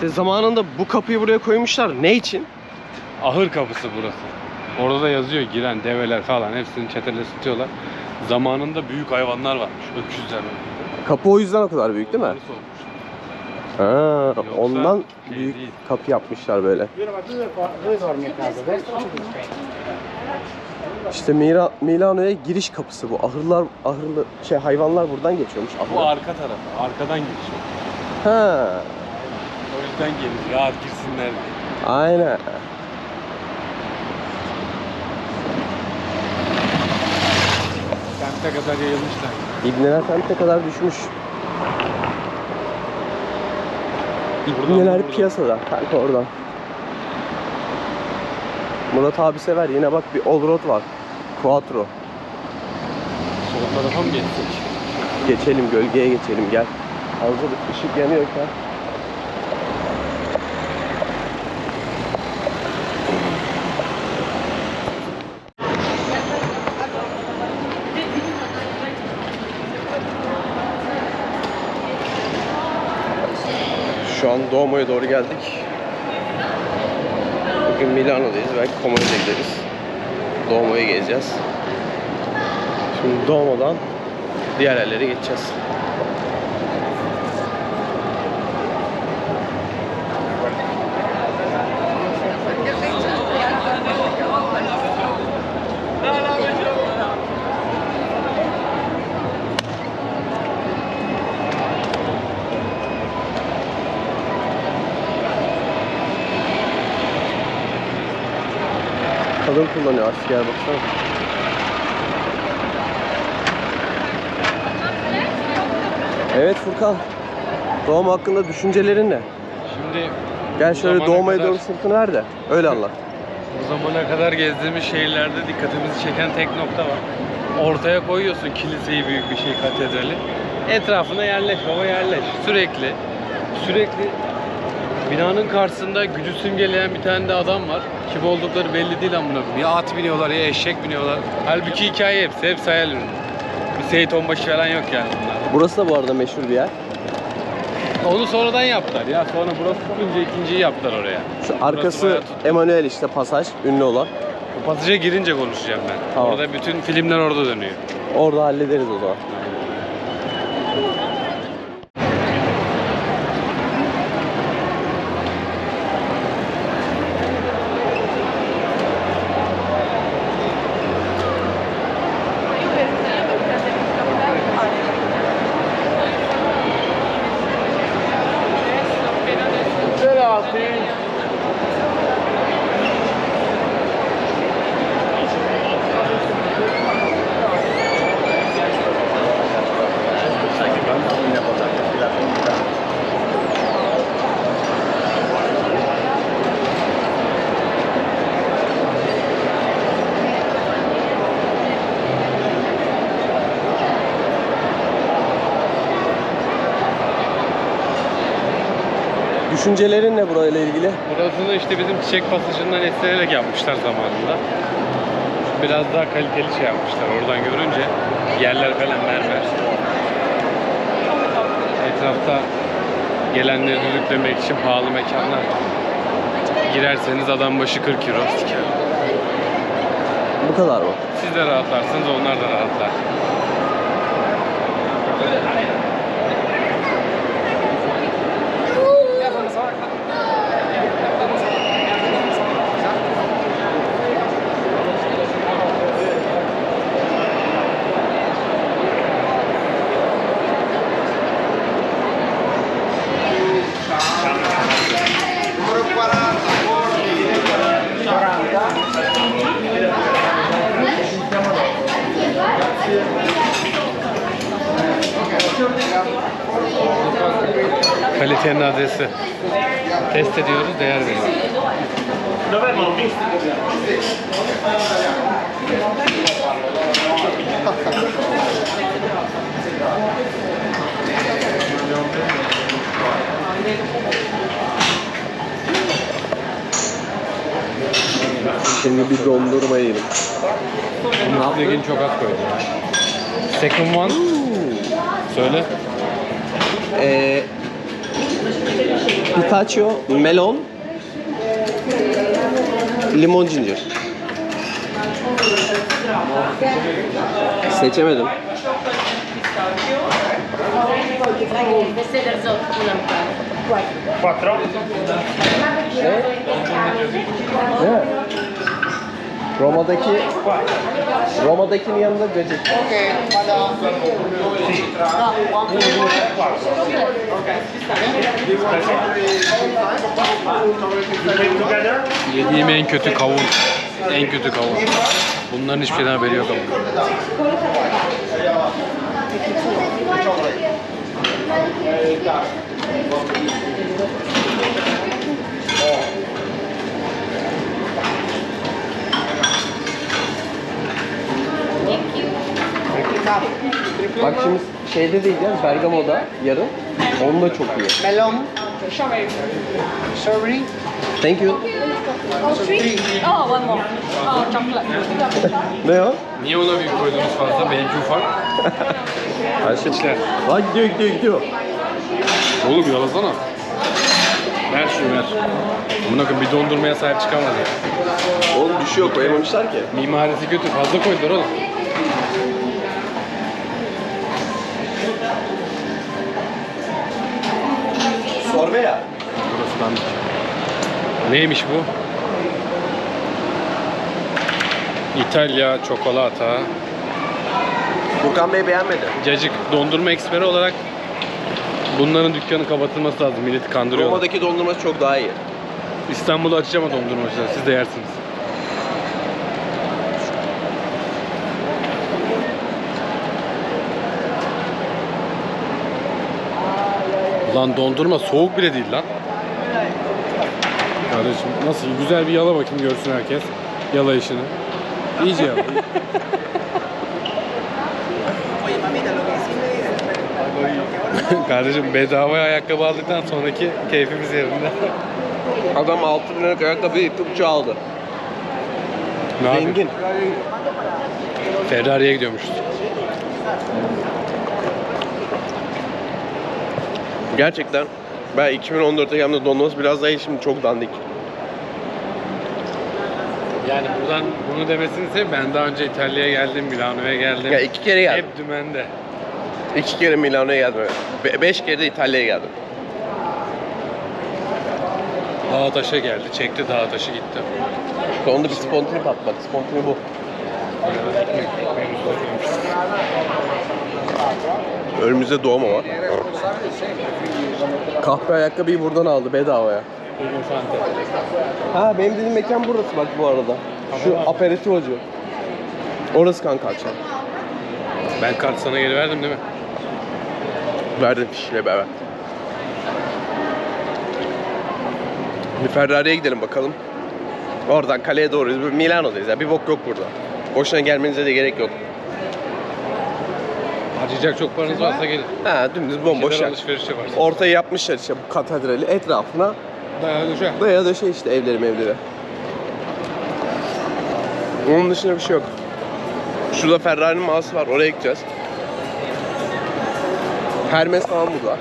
İşte zamanında bu kapıyı buraya koymuşlar. Ne için? Ahır kapısı burası. Orada da yazıyor giren develer falan hepsini çetele tutuyorlar. Zamanında büyük hayvanlar varmış. Öküzler. Kapı o yüzden o kadar büyük değil mi? Orası olmuş. Ha, Yoksa ondan şey büyük değil. kapı yapmışlar böyle. İşte Mira, Milano'ya giriş kapısı bu. Ahırlar, ahırlı şey hayvanlar buradan geçiyormuş. Bu arka tarafı. Arkadan giriş. Ha, Yüzden gelir. Rahat girsinler diye. aynen. Semte kadar yayılmışlar. İbneler semte kadar düşmüş. İbneler piyasada. Kanka oradan. Murat abi sever. Yine bak bir all road var. Quattro. Sol tarafa mı geçsek? Geçelim gölgeye geçelim gel. Hazır ışık yanıyorken. Şu an Duomo'ya doğru geldik. Bugün Milano'dayız. Belki Como'ya gideriz. Duomo'yu gezeceğiz. Şimdi Duomo'dan diğer yerlere geçeceğiz. Kadın kullanıyor asker baksana. Evet Furkan. Doğum hakkında düşüncelerin ne? Şimdi Gel şöyle zamana doğmaya kadar- doğru sırtını ver de öyle anlat. bu zamana kadar gezdiğimiz şehirlerde dikkatimizi çeken tek nokta var. Ortaya koyuyorsun kiliseyi büyük bir şey katedrali. Etrafına yerleş baba yerleş. Sürekli sürekli binanın karşısında gücü simgeleyen bir tane de adam var. Kim oldukları belli değil amına koyayım. Ya at biniyorlar ya eşek biniyorlar. Halbuki hikaye hepsi. Hepsi hayal ürünü. Bir Seyit Onbaşı falan yok yani bunlar. Burası da bu arada meşhur bir yer. Onu sonradan yaptılar ya. Sonra burası tutunca ikinciyi yaptılar oraya. Şu arkası bayağı tuttu. Emanuel işte pasaj ünlü olan. Bu pasaja girince konuşacağım ben. Tamam. Orada bütün filmler orada dönüyor. Orada hallederiz o zaman. Düşüncelerin ne burayla ilgili? Burasını işte bizim çiçek pasajından esinlenerek yapmışlar zamanında. Biraz daha kaliteli şey yapmışlar oradan görünce. Yerler falan mermer. Etrafta gelenleri düdüklemek için pahalı mekanlar. Girerseniz adam başı 40 euro. Bu kadar mı? Siz de rahatlarsınız onlar da rahatlar. Kalitenin adresi. Test ediyoruz, değer veriyoruz. Şimdi bir dondurma yiyelim. Bunun üstüne çok az koydum. Second one. Söyle. Ee, Pistachio, melon, limon zincir. Seçemedim. Con la Evet. Roma'daki Roma'dakinin yanında cacık. Yediğim en kötü kavun. En kötü kavun. Bunların hiçbir şeyden haberi yok ama. Bak şimdi şeyde değil ya Bergamo'da yarın. Onun da çok iyi. Melon. Strawberry. Thank you. Oh, one more. Oh, chocolate. Ne o? Niye ona büyük koydunuz fazla? Benimki ufak. Ayşe. Lan gidiyor gidiyor gidiyor. Oğlum yalasana. Ver şunu ver. Koyayım bir dondurmaya sahip çıkamaz ya. Oğlum düşüyor koyamamışlar ki. Mimarisi kötü. Fazla koydular oğlum. Sorbe ya. Burası dandik. Neymiş bu? İtalya çikolata. Furkan Bey beğenmedi. Cacık dondurma eksperi olarak bunların dükkanı kapatılması lazım. Milleti kandırıyorlar. Roma'daki dondurması çok daha iyi. İstanbul'da açacağım o dondurmacılar. Siz de yersiniz. Lan dondurma soğuk bile değil lan. Kardeşim nasıl güzel bir yala bakayım görsün herkes. Yala işini. İyice yala. Kardeşim bedavaya ayakkabı aldıktan sonraki keyfimiz yerinde. Adam 6 bin liralık ayakkabıyı yıktı bıçağı aldı. Ne? Zengin. Ferrari'ye gidiyormuşuz. Gerçekten ben 2014'te geldiğimde dondurması biraz daha iyi şimdi çok dandik. Yani buradan bunu demesinin sebebi ben daha önce İtalya'ya geldim, Milano'ya geldim. Ya iki kere geldim. Hep dümende. İki kere Milano'ya geldim. Be- beş kere de İtalya'ya geldim. Dağa taşa geldi, çekti dağa taşı gitti. Sonunda bir spontini patladı. Spontini bu. Önümüzde doğum var. Kahpe ayakkabıyı buradan aldı bedavaya. Fante. Ha benim dediğim mekan burası bak bu arada. Şu Tamam. aperitivocu. Orası kanka akşam. Ben kart sana geri verdim değil mi? Verdim fişle beraber. Bir Ferrari'ye gidelim bakalım. Oradan kaleye doğru. Milano'dayız ya. Bir bok yok burada. Boşuna gelmenize de gerek yok. Harcayacak çok paranız varsa gelin. Ha dümdüz bomboş yer. alışveriş yaparsın. Ortaya yapmışlar işte bu katedrali. Etrafına Dayağı döşe. daya döşe işte evleri mevleri. Onun dışında bir şey yok. Şurada Ferrari'nin mağazası var. Oraya gideceğiz. Hermes falan burada.